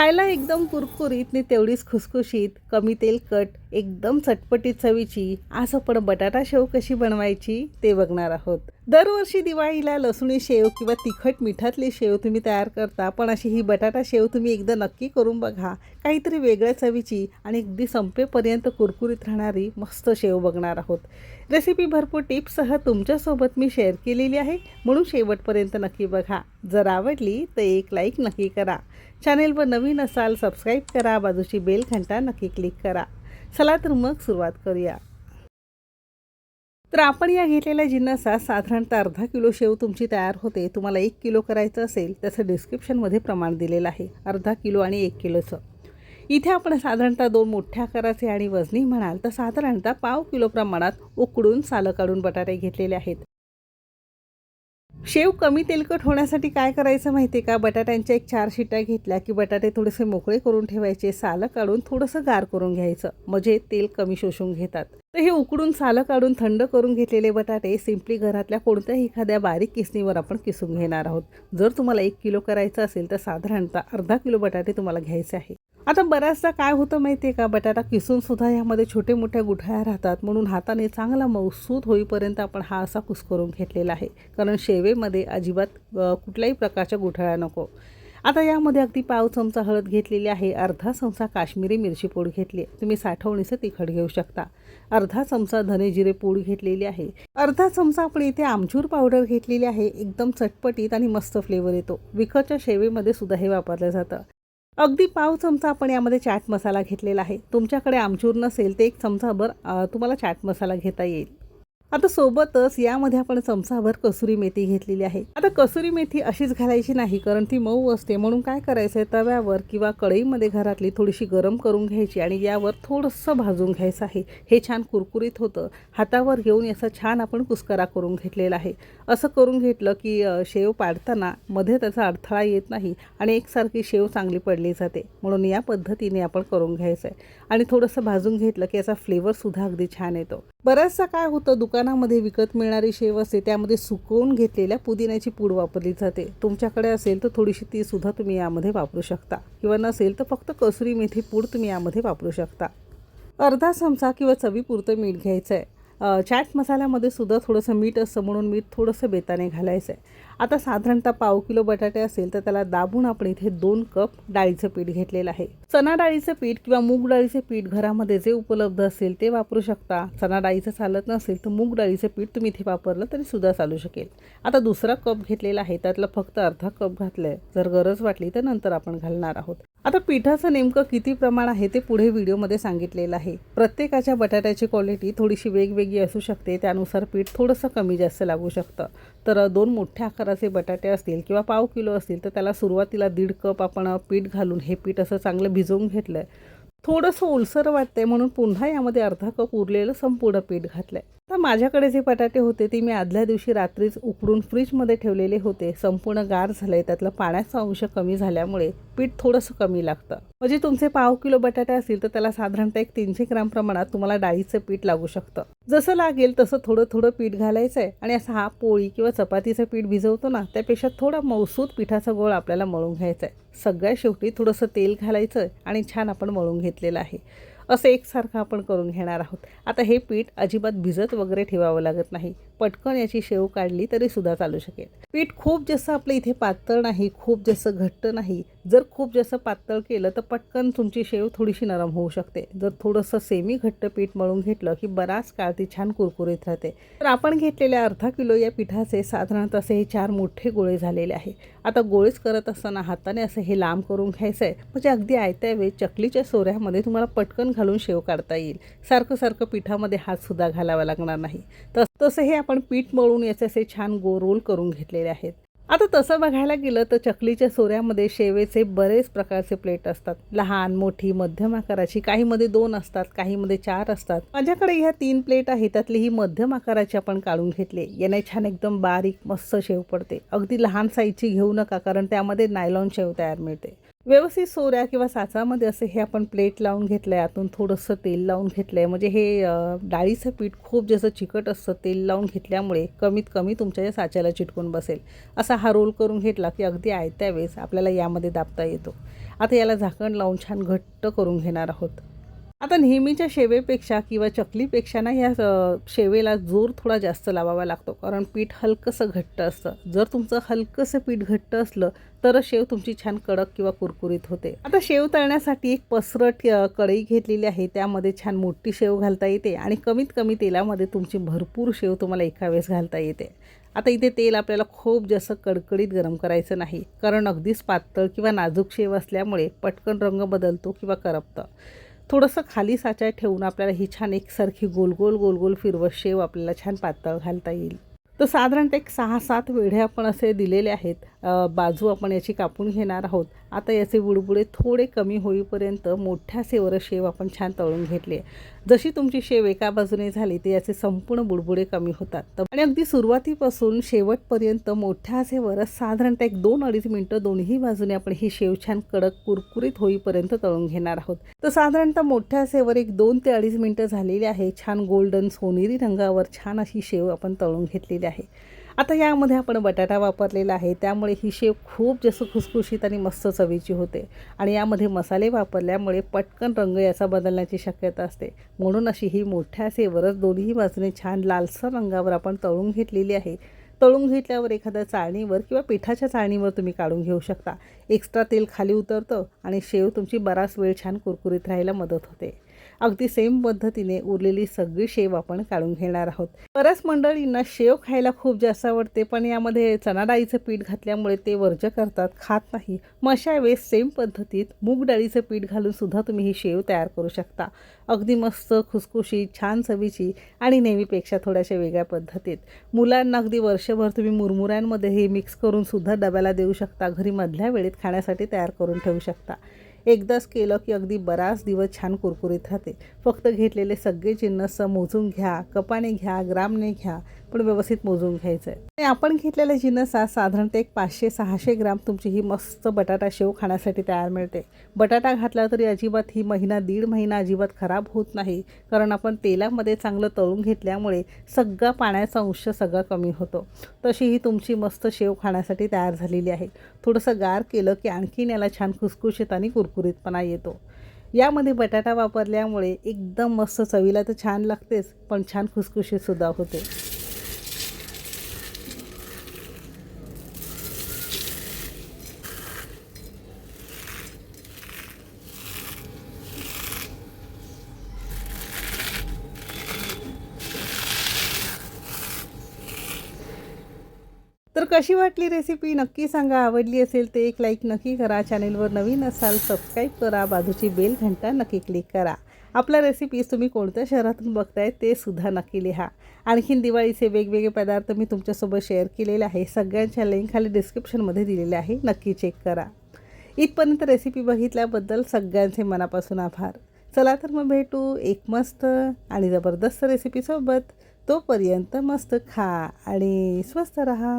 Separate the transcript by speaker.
Speaker 1: खायला एकदम कुरकुरीत आणि तेवढीच खुसखुशीत कमी तेलकट एकदम चटपटीत चवीची आज आपण बटाटा शेव कशी बनवायची ते बघणार आहोत. दरवर्षी दिवाळीला लसुणी शेव किंवा तिखट मिठातली शेव तुम्ही तयार करता पण अशी ही बटाटा शेव तुम्ही एकदा नक्की करून बघा. काहीतरी वेगळ्या चवीची आणि अगदी संपेपर्यंत कुरकुरीत राहणारी मस्त शेव बघणार आहोत. रेसिपी भरपूर टिप्ससह तुमच्यासोबत मी शेअर केलेली आहे म्हणून शेवटपर्यंत नक्की बघा. जर आवडली तर एक लाईक नक्की करा. चॅनेलवर नवीन असाल सबस्क्राईब करा बाजूची बेल घंटा नक्की क्लिक करा. चला तर मग सुरुवात करूया. तर आपण या घेतलेल्या जिन्नसात साधारणतः अर्धा किलो शेव तुमची तयार होते. तुम्हाला एक किलो करायचं असेल त्याचं डिस्क्रिप्शनमध्ये प्रमाण दिलेलं आहे. अर्धा किलो आणि एक किलोचं. इथे आपण साधारणतः दोन मोठ्या आकाराचे आणि वजनी म्हणाल तर साधारणतः पाव किलो प्रमाणात उकडून सालं काढून बटाटे घेतलेले आहेत. शेव कमी तेलकट होण्यासाठी काय करायचं माहिती आहे का? बटाट्यांच्या एक चार शिट्या घेतल्या की बटाटे थोडेसे मोकळे करून ठेवायचे सालं काढून थोडंसं गार करून घ्यायचं. म्हणजे तेल कमी शोषून घेतात. तर हे उकडून सालं काढून थंड करून घेतलेले बटाटे सिम्पली घरातल्या कोणत्याही एखाद्या बारीक किसणीवर आपण किसून घेणार आहोत. जर तुम्हाला एक किलो करायचं असेल तर साधारणतः अर्धा किलो बटाटे तुम्हाला घ्यायचे आहे आता बऱ्याचदा काय होतं माहिती आहे का? बटाटा किसूनसुद्धा यामध्ये छोटे मोठ्या गुठळ्या राहतात. म्हणून हाताने चांगला मौसूद होईपर्यंत आपण हा असा कुस्करून घेतलेला आहे. कारण शेवेमध्ये अजिबात कुठल्याही प्रकारच्या गुठळ्या नको. आता यामध्ये अगदी पाव चमचा हळद घेतलेली आहे. अर्धा चमचा काश्मीरी मिरची पूड घेतली आहे. तुम्ही साठवणीचं तिखट घेऊ शकता. अर्धा चमचा धने जिरे पूड घेतलेली आहे. अर्धा चमचा आपण इथे आमचूर पावडर घेतलेली आहे. एकदम चटपटीत आणि मस्त फ्लेवर येतो. विकतच्या शेवेमध्ये सुद्धा हे वापरलं जातं. अगदी पाव चमचा आपण यामध्ये चाट मसाला घेतलेला आहे. तुमच्याकडे आमचूर नसेल ते एक चमचाभर तुम्हाला चाट मसाला घेता येईल. आता सोबतच यामध्ये आपण चमचाभर कसुरी मेथी घेतलेली आहे. आता कसुरी मेथी अशीच घालायची नाही कारण ती मऊ असते. म्हणून काय करायचं आहे तव्यावर किंवा कढईमध्ये घरातली थोडीशी गरम करून घ्यायची आणि यावर थोडंसं भाजून घ्यायचं आहे. हे छान कुरकुरीत होतं. हातावर घेऊन याचा छान आपण कुस्करा करून घेतलेला आहे. असं करून घेतलं की शेव पाडताना मध्ये त्याचा अडथळा येत नाही आणि एकसारखी शेव चांगली पडली जाते. म्हणून या पद्धतीने आपण करून घ्यायचं आहे आणि थोडंसं भाजून घेतलं की याचा फ्लेवरसुद्धा अगदी छान येतो. बऱ्याचसा काय होतं दुकान दुकानामध्ये विकत मिळणारी शेव असते त्यामध्ये सुकवून घेतलेल्या पुदिन्याची पूड वापरली जाते. तुमच्याकडे असेल तर थोडीशी ती सुद्धा तुम्ही यामध्ये वापरू शकता. किंवा नसेल तर फक्त कसुरी मेथी पूड तुम्ही यामध्ये वापरू शकता. अर्धा चमचा किंवा चवीपुरतं मीठ घ्यायचं आहे चाट मसाल्यामध्ये सुद्धा थोडंसं मीठ असतं म्हणून मीठ थोडंसं बेताने घालायचं आहे आता साधारणतः पाव किलो बटाटे असेल तर त्याला दाबून आपण इथे दोन कप डाळीचं पीठ घेतलेलं आहे. चना डाळीचं पीठ किंवा मूग डाळीचे पीठ घरामध्ये जे उपलब्ध असेल ते वापरू शकता. चना डाळीचं चालत नसेल तर मूग डाळीचं पीठ तुम्ही इथे वापरलं तरी सुद्धा चालू शकेल. आता दुसरा कप घेतलेला आहे त्यातलं फक्त अर्धा कप घातलं आहे जर गरज वाटली तर नंतर आपण घालणार आहोत. आता पिठाचं नेमकं किती प्रमाण आहे ते पुढे व्हिडिओमध्ये सांगितलेलं आहे. प्रत्येकाच्या बटाट्याची क्वालिटी थोडीशी वेगवेगळी असू शकते त्यानुसार पीठ थोडंसं कमी जास्त लागू शकतं. तर दोन मोठ्या आकाराचे बटाटे असतील किंवा पाव किलो असतील तर त्याला सुरुवातीला दीड कप आपण पीठ घालून हे पीठ असं चांगलं भिजवून घेतलं आहे थोडंसं ओलसर वाटतंय म्हणून पुन्हा यामध्ये अर्धा कप उरलेलं संपूर्ण पीठ घातलंय. तर माझ्याकडे जे बटाटे होते ते मी आदल्या दिवशी रात्रीच उकडून फ्रीजमध्ये ठेवलेले होते. संपूर्ण गार झालंय त्यातलं पाण्याचा अंश कमी झाल्यामुळे पीठ थोडंसं कमी लागतं. म्हणजे तुमचे पाव किलो बटाटे असतील तर त्याला साधारणतः एक तीनशे ग्राम प्रमाणात तुम्हाला डाळीचं पीठ लागू शकतं. जसं लागेल तसं थोडं थोडं पीठ घालायचं आहे आणि असं हा पोळी किंवा चपातीचं पीठ भिजवतो ना त्यापेक्षा थोडा मौसूद पिठाचा गोळ आपल्याला मळून घ्यायचा आहे सगळ्या शेवटी थोडंसं तेल घालायचं आणि छान आपण मळून घेतलेलं आहे. असं एकसारखं आपण करून घेणार आहोत. आता हे पीठ अजिबात भिजत वगैरे ठेवावं लागत नाही. पटकन याची शेव काढली तरी सुद्धा चालू शकेल. पीठ खूप जास्त आपलं इथे पातळ नाही खूप जास्त घट्ट नाही जर खूप जास्त पातळ केलं तर पटकन तुमची शेव थोडीशी नरम होऊ शकते. जर थोडंसं सेमी घट्ट पीठ मळून घेतलं की बराच काळ ती छान कुरकुरीत राहते. तर आपण घेतलेल्या अर्धा किलो या पिठाचे साधारणतः असे हे चार मोठे गोळे झालेले आहे. आता गोळेच करत असताना हाताने असं हे लांब करून घ्यायचं आहे म्हणजे अगदी आयत्या वेळी चकलीच्या सोऱ्यामध्ये तुम्हाला पटकन घालून शेव काढता येईल. सारखं सारखं पिठामध्ये हातसुद्धा घालावा लागणार नाही. तस तसं हे आपण पीठ मळून याचे असे छान गो रोल करून घेतलेले आहेत. आता तसं बघायला गेलं तर चकलीच्या सोऱ्यामध्ये शेवेचे बरेच प्रकारचे प्लेट असतात. लहान मोठी मध्यम आकाराची काहीमध्ये दोन असतात काहीमध्ये चार असतात. माझ्याकडे ह्या तीन प्लेट आहेत त्यातली ही मध्यम आकाराची आपण काढून घेतली. याने छान एकदम बारीक मस्त शेव पडते. अगदी लहान साईजची घेऊ नका कारण त्यामध्ये नायलॉन शेव तयार मिळते. व्यवस्थित सोऱ्या किंवा साचामध्ये असं हे आपण प्लेट लावून घेतलं आहे आतून थोडंसं तेल लावून घेतलं आहे म्हणजे हे डाळीचं पीठ खूप जसं चिकट असतं तेल लावून घेतल्यामुळे कमीत कमी तुमच्या या साच्याला चिटकून बसेल. असा हा रोल करून घेतला की अगदी आयत्या वेळेस आपल्याला यामध्ये दाबता येतो. आता याला झाकण लावून छान घट्ट करून घेणार आहोत. आता नेहमीच्या शेवेपेक्षा किंवा चकलीपेक्षा ना या शेवेला जोर थोडा जास्त लावावा लागतो. कारण पीठ हलकंसं घट्ट असतं. जर तुमचं हलकंसं पीठ घट्ट असलं तरच शेव तुमची छान कडक किंवा कुरकुरीत होते. आता शेव तळण्यासाठी एक पसरट कढई घेतलेली आहे. त्यामध्ये छान मोठी शेव घालता येते आणि कमीत कमी तेलामध्ये तुमची भरपूर शेव तुम्हाला एका वेळेस घालता येते. आता इथे तेल आपल्याला खूप जास्त कडकडीत गरम करायचं नाही कारण अगदीच पातळ किंवा नाजूक शेव असल्यामुळे पटकन रंग बदलतो किंवा करपतं. थोडंसं खाली साचा ठेवून आपल्याला ही छान एकसारखी गोल गोल गोल गोल फिरवत शेव आपल्याला छान पातळ घालता येईल. तर साधारणतः एक सहा सात वेढे आपण असे दिलेले आहेत. बाजू आपण याची कापून घेणार आहोत. आता याचे बुडबुडे थोडे कमी होईपर्यंत मोठ्या सेवर शेव आपण छान तळून घेतले. जशी तुमची शेव एका बाजूने झाली ते याचे संपूर्ण बुडबुडे कमी होतात. तर- आणि अगदी सुरुवातीपासून शेवटपर्यंत मोठ्या सेवर साधारणतः एक दोन अडीच मिनटं दोन्ही बाजूने आपण ही शेव छान कडक कुरकुरीत होईपर्यंत तळून घेणार आहोत. तर साधारणतः मोठ्या सेवर एक दोन ते अडीच मिनटं झालेली आहे. छान गोल्डन सोनेरी रंगावर छान अशी शेव आपण तळून घेतलेली आहे आता यामध्ये आपण बटाटा वापरलेला आहे. त्यामुळे ही शेव खूप जास्त खुसखुशीत आणि मस्त चवीची होते. आणि यामध्ये मसाले वापरल्यामुळे पटकन रंग याचा बदलण्याची शक्यता असते. म्हणून अशी ही मोठ्या सेवरच दोन्ही बाजूने छान लालसर रंगावर आपण तळून घेतलेली आहे. तळून घेतल्यावर एखाद्या चाळणीवर किंवा पिठाच्या चाळणीवर तुम्ही काढून घेऊ शकता. एक्स्ट्रा तेल खाली उतरतं आणि शेव तुमची बराच वेळ छान कुरकुरीत राहायला मदत होते. अगदी सेम पद्धतीने उरलेली सगळी शेव आपण काढून घेणार आहोत. बऱ्याच मंडळींना शेव खायला खूप जास्त आवडते पण यामध्ये चणा डाळीचं पीठ घातल्यामुळे ते वर्ज करतात खात नाही. मग अशा वेळेस सेम पद्धतीत मूग डाळीचं पीठ घालून सुद्धा तुम्ही ही शेव तयार करू शकता. अगदी मस्त खुसखुशी छान चवीची आणि नेहमीपेक्षा थोड्याशा वेगळ्या पद्धतीत. मुलांना अगदी वर्षभर तुम्ही मुरमुऱ्यांमध्ये हे मिक्स करून सुद्धा डब्याला देऊ शकता घरी मधल्या वेळेत खाण्यासाठी तयार करून ठेवू शकता. एकदाच केलं की अगदी बराच दिवस छान कुरकुरीत राहते. फक्त घेतलेले सगळे जिन्नस मोजून घ्या कपाने घ्या ग्रामने घ्या. पण व्यवस्थित मोजून घ्यायचं आहे आणि आपण घेतलेल्या हा साधारणतः एक पाचशे सहाशे ग्राम तुमची ही मस्त बटाटा शेव खाण्यासाठी तयार मिळते. बटाटा घातला तरी अजिबात ही महिना दीड महिना अजिबात खराब होत नाही. कारण आपण तेलामध्ये चांगलं तळून घेतल्यामुळे सगळा पाण्याचा अंश सगळा कमी होतो. तशी ही तुमची मस्त शेव खाण्यासाठी तयार झालेली आहे. थोडंसं गार केलं की आणखीन याला छान खुसखुशीत आणि कुरकुरीतपणा येतो. यामध्ये बटाटा वापरल्यामुळे एकदम मस्त चवीला तर छान लागतेच पण छान खुसखुशीतसुद्धा होते. तर कशी वाटली रेसिपी नक्की सांगा. आवडली असेल तर एक लाईक नक्की करा. चॅनेलवर नवीन असाल सबस्क्राईब करा. बाजूची बेल घंटा नक्की क्लिक करा. आपल्या रेसिपीज तुम्ही कोणत्या शहरातून बघताय ते सुद्धा नक्की लिहा. आणखीन दिवाळीचे वेगवेगळे पदार्थ मी तुमच्यासोबत शेअर केलेले आहे. सगळ्यांच्या लिंक खाली डिस्क्रिप्शनमध्ये दिलेले आहे. नक्की चेक करा. इथपर्यंत रेसिपी बघितल्याबद्दल सगळ्यांचे मनापासून आभार. चला तर मग भेटू एक मस्त आणि जबरदस्त रेसिपीसोबत तोपर्यंत मस्त खा आणि स्वस्त रहा.